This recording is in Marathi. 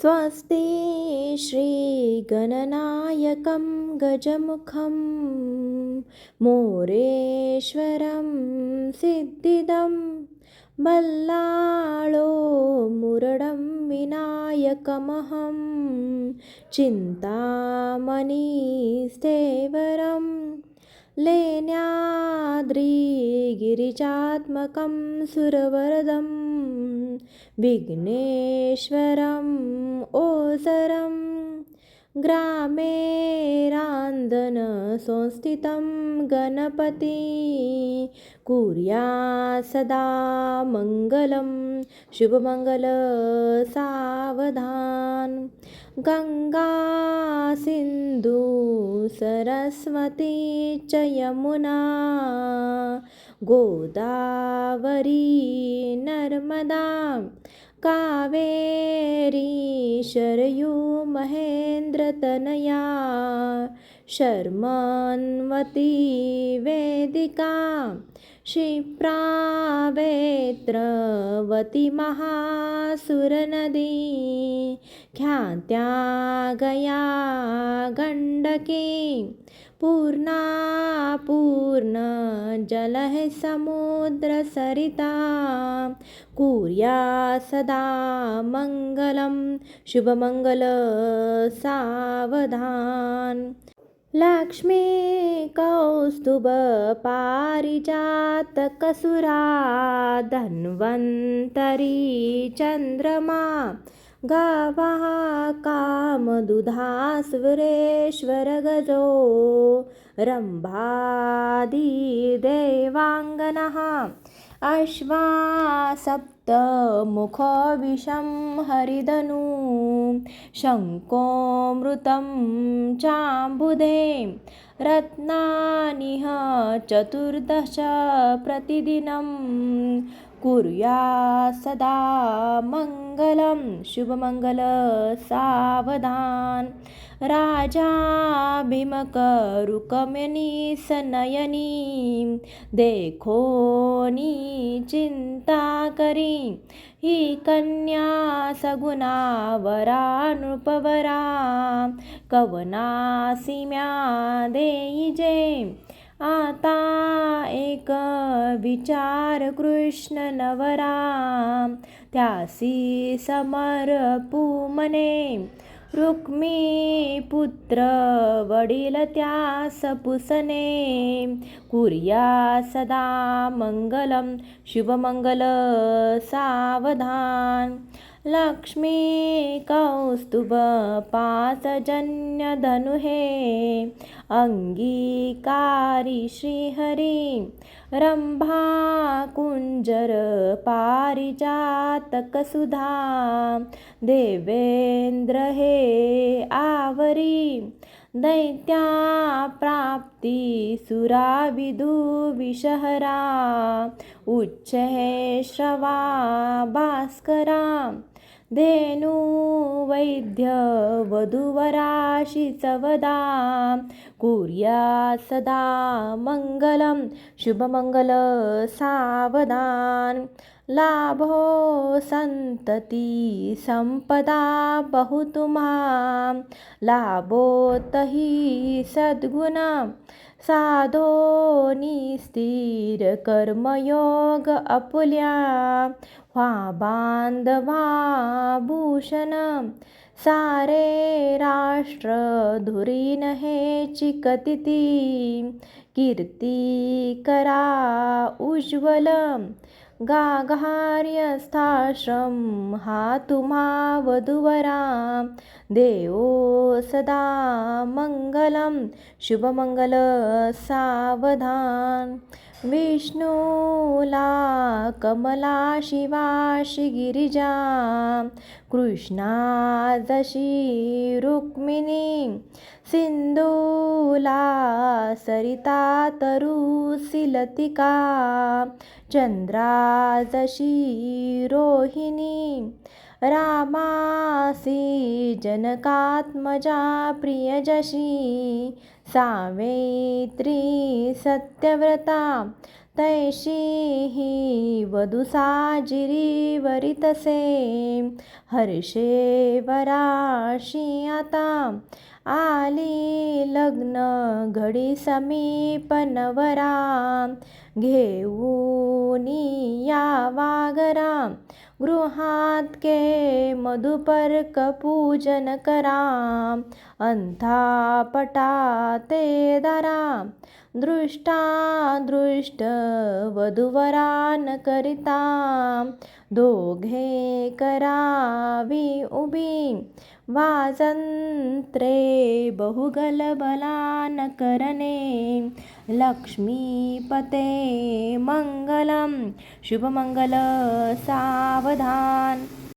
स्वस्ति श्रीगणनायकं गजमुखं मोरेश्वरं सिद्धिदं बल्लाळो मुरडं विनायकमहं चिन्तामणिस्थेवरं द्रिगिरिचात्मकं सुरवरदं विघ्नेश्वरम् ओसरम्। ग्रामे रान्दनसंस्थितं गणपति। कुर्या सदा मङ्गलं शुभमङ्गलसावधान् गङ्गा सिन्धु सरस्वती च यमुना। गोदावरी नर्मदा कावेरी शरयू महेन्द्रतनया शर्मन्वती वेदिका क्षिप्रावेत्रवती महासुरनदी ख्यात्या गया गण्डकी पूर्णा पूर्णजलः समुद्रसरिता कुर्या सदा मङ्गलं शुभमङ्गलसावधान् लक्ष्मी कौस्तुभपारिजातकसुरा धन्वन्तरी चन्द्रमा गावः कामदुधास्वरेश्वरगजो रम्भादिदेवाङ्गनः अश्वा सप्तमुखविषं शङ्कोमृतं चाम्बुधे रत्नानिह चतुर्दश प्रतिदिनं कुर्या सदा मङ्गलं शुभमङ्गलसावधान् राजा भीमकरुकमनी सनयनी देखोनी चिंता करी। ही कन्या सगुणा वरा नृपवरा कवनासिम्या देई जे। आता एक विचार कृष्ण नवराम त्यासी समर्पू मने. रुक्मी पुत्र वडील त्यास पुसने. कुर्या सदा मंगलम शुभमंगल सावधान. लक्ष्मी कौस्तुभ पाचजन्य धनुहे अंगीकारी श्रीहरी रंभा कुंजर पारिजातकसुधा देवेन्द्र हे आवरी दैत्या प्राप्ती सुरा विदू विषहरा उच्च श्रवा भास्करा धेनु वैद्य वधुवराशि सवदा कुर्या सदा मङ्गलं शुभमङ्गल सावधान। लाभो संतती संपदा लाभो लाभोतही सद्गुणा साधो निस्थिर कर्मयोग अपुल्या। वा बांधवा भूषण सारे राष्ट्र धुरीन हे चिकतिती. कीर्ती करा उज्ज्वल गाघार्यस्थाश्रम हा तुम्हा वधुवरा. देवो सदा मंगलम. शुभमङ्गल सावधान. विष्णूला कमला शिवाशी गिरिजा कृष्णा जशी रुक्मिणी सिंधूला सरिता तरुसिलतिका चंद्रा जशी रोहिणी रामासी जनकात्मजा प्रियजशी सावेत्री सत्यव्रता तैशी ही वधू साजिरी वरितसे हर्षे वराशी आता आली लग्न घडी समीप नवरा घेऊनी या वागरा गृहात के मधुपर्क पूजन करा अंथापटा ते दारा दृष्टा दृष्ट वधुवरान करिता दोघे करावी उभी. वाजंत्रे बहुगलबलान करणे. लक्ष्मीपते मंगलम. शुभमंगल सावधान.